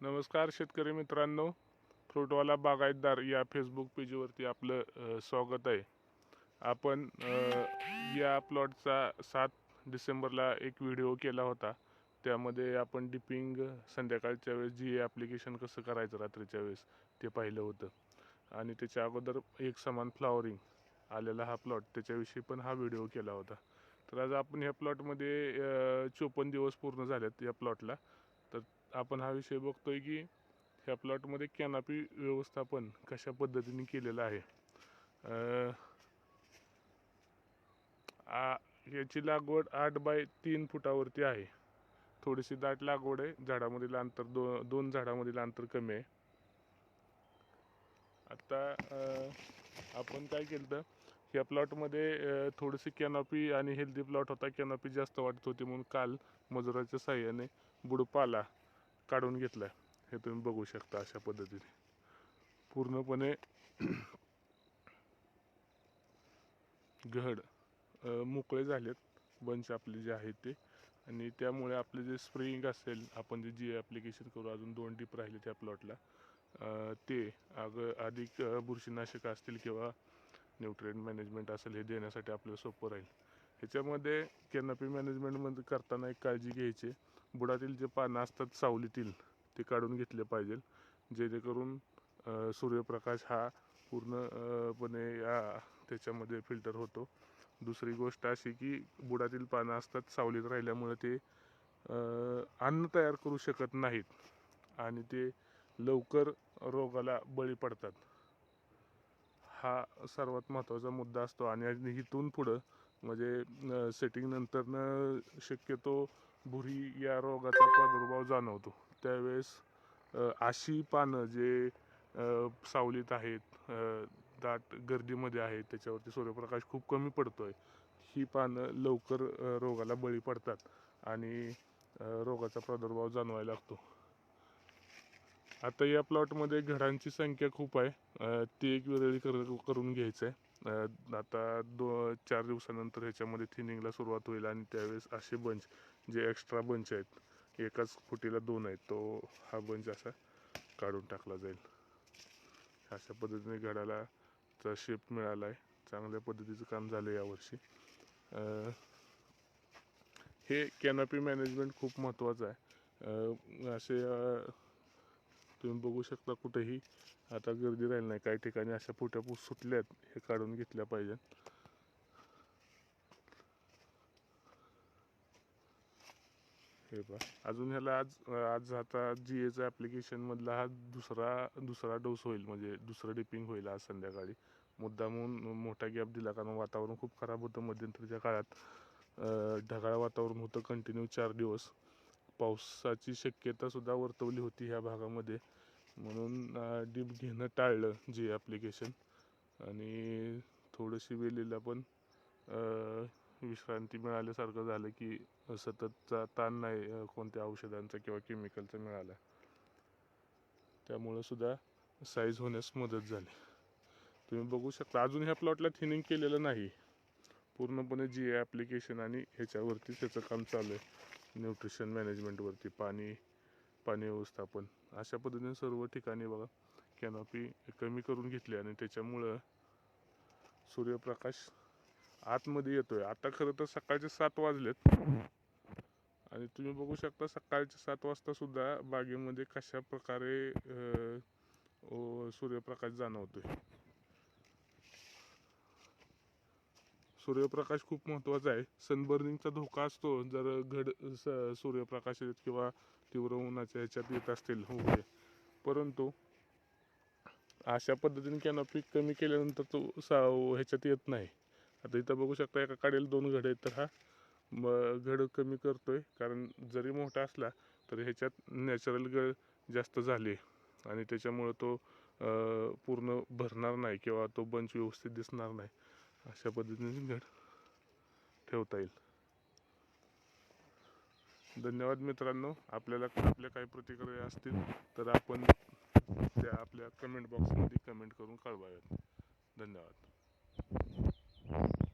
नमस्कार शेतकरी मित्रांनो फ्रूटवाला बागायतदार या फेसबुक पेजवरती आपलं स्वागत आहे. आपण या प्लॉटचा सात डिसेंबरला एक व्हिडिओ केला होता. त्यामध्ये आपण डिपिंग संध्याकाळच्या वेळेस जी ॲप्लिकेशन कसं करायचं रात्रीच्या वेळेस ते पाहिलं होतं. आणि त्याच्या अगोदर एक समान फ्लॉवरिंग आलेला हा प्लॉट त्याच्याविषयी पण हा व्हिडिओ केला होता. तर आज आपण ह्या प्लॉटमध्ये चोपन्न दिवस पूर्ण झालेत या प्लॉटला तर आपण हा विषय बघतोय की ह्या प्लॉटमध्ये कॅनॉपी व्यवस्थापन कशा पद्धतीने केलेलं आहे? आ- याची लागवड आठ बाय तीन फुटावरती आहे. थोडीशी दाट लागवड आहे. झाडामधील अंतर दो दोन झाडामधील अंतर कमी आहे. आता आपण काय केलं तर ह्या प्लॉटमध्ये थोडीशी कॅनॉपी आणि हेल्दी प्लॉट होता. कॅनॉपी जास्त वाटत होती म्हणून काल मजुराच्या साह्याने बुडपाला काढून घेतलाय. हे तुम्ही बघू शकता अशा पद्धतीने. पूर्णपणे घड मोकळे झालेत बंच आपले जे आहेत ते. आणि त्यामुळे आपले जे स्प्रिंग असेल आपण जे जी ॲप्लिकेशन करू अजून दोन डीप राहिले त्या प्लॉटला. ते अग अधिक बुरशीनाशक असतील किंवा न्यूट्रिएंट मॅनेजमेंट असेल हे देण्यासाठी आपल्याला सोपं राहील. ह्याच्यामध्ये कॅनपी मॅनेजमेंटमध्ये करताना एक काळजी घ्यायची. बुडातील जे पानं असतात सावलीतील ते काढून घेतले पाहिजे. जेणेकरून सूर्यप्रकाश हा पूर्णपणे या त्याच्यामध्ये फिल्टर होतो. दुसरी गोष्ट अशी की बुडातील पानं असतात सावलीत राहिल्यामुळे ते अन्न तयार करू शकत नाहीत आणि ते लवकर रोगाला बळी पडतात. हा सर्वात महत्त्वाचा मुद्दा असतो आणि इथून पुढं म्हणजे सेटिंगनंतरनं शक्यतो भुरी या रोगाचा प्रादुर्भाव जाणवतो. त्यावेळेस अशी पानं जे सावलीत आहेत दाट गर्दीमध्ये आहेत त्याच्यावरती सूर्यप्रकाश खूप कमी पडतो आहे ही पानं लवकर रोगाला बळी पडतात आणि रोगाचा प्रादुर्भाव जाणवायला लागतो. आता या प्लॉटमध्ये घडांची संख्या खूप आहे. ती एक वेगळी कर करून घ्यायचं आहे आता दो चार दिवसानंतर ह्याच्यामध्ये थिनिंगला सुरुवात होईल आणि त्यावेळेस असे बंच जे एक्स्ट्रा बंच आहेत एकाच फुटीला दोन आहेत तो हा बंच असा काढून टाकला जाईल. अशा पद्धतीने घडाला चा शेप मिळाला आहे चांगल्या पद्धतीचं काम झालं यावर्षी. हे कॅनॉपी मॅनेजमेंट खूप महत्त्वाचं आहे. असे तुम्ही बघू शकता कुठेही आता गर्दी राहिली नाही. काही ठिकाणी अशा फुट्या पु- सुटल्यात हे काढून घेतल्या पाहिजे. हे पहा. अजून ह्याला आज आज आता जी एचं ॲप्लिकेशनमधला हा दुसरा दुसरा डोस होईल. म्हणजे दुसरं डिपिंग होईल आज संध्याकाळी. मुद्दामून मोठा गॅप दिला कारण वातावरण खूप खराब होतं मध्यंतरीच्या काळात. ढगाळ वातावरण होतं. कंटिन्यू चार दिवस. पावसाची शक्यता सुद्धा वर्तवली होती ह्या भागामध्ये. म्हणून डीप घेणं टाळलं जे ॲप्लिकेशन आणि थोडीशी वेलीला पण विश्रांती मिळाल्यासारखं झालं की सततचा ताण नाही कोणत्या औषधांचा किंवा केमिकलचा मिळाला. त्यामुळं सुद्धा साईज होण्यास मदत झाली. तुम्ही बघू शकता अजून ह्या प्लॉटला थिनिंग केलेलं नाही. पूर्णपणे जी ॲप्लिकेशन आणि ह्याच्यावरती त्याचं काम चालू आहे. न्यूट्रिशन मॅनेजमेंटवरती पाणी पाणी व्यवस्थापन. अशा पद्धतीने सर्व ठिकाणी बघा कॅनॉपी कमी करून घेतली आणि त्याच्यामुळं सूर्यप्रकाश आतमध्ये येतोय. आता खरं तर सकाळचे सात वाजलेत. आणि तुम्ही बघू शकता सकाळचे सात वाजता सुद्धा बागेमध्ये कशा प्रकारे सूर्यप्रकाश जाणवतो आहे सूर्यप्रकाश खूप महत्त्वाचा आहे. सनबर्निंगचा धोका असतो. जर घड स- सूर्यप्रकाशात किंवा तीव्र उन्हाच्या ह्याच्यात येत असतील उभे परंतु अशा पद्धतीने कॅनॉपी कमी केल्यानंतर तो सा ह्याच्यात येत नाही. आता इथं बघू शकता एका काढेल दोन घड आहेत. तर हा म- घड कमी करतो आहे कारण जरी मोठा असला तरी ह्याच्यात नॅचरल गळ जास्त झाली आणि त्याच्यामुळं तो पूर्ण भरणार नाही किंवा तो बंच व्यवस्थित दिसणार नाही. अशा पद्धतीने घड ठेवता येईल. धन्यवाद मित्रांनो. आपल्याला आपल्या काही प्रतिक्रिया असतील तर आपण त्या आपल्या कमेंट बॉक्समध्ये कमेंट करून कळवाव्यात. धन्यवाद.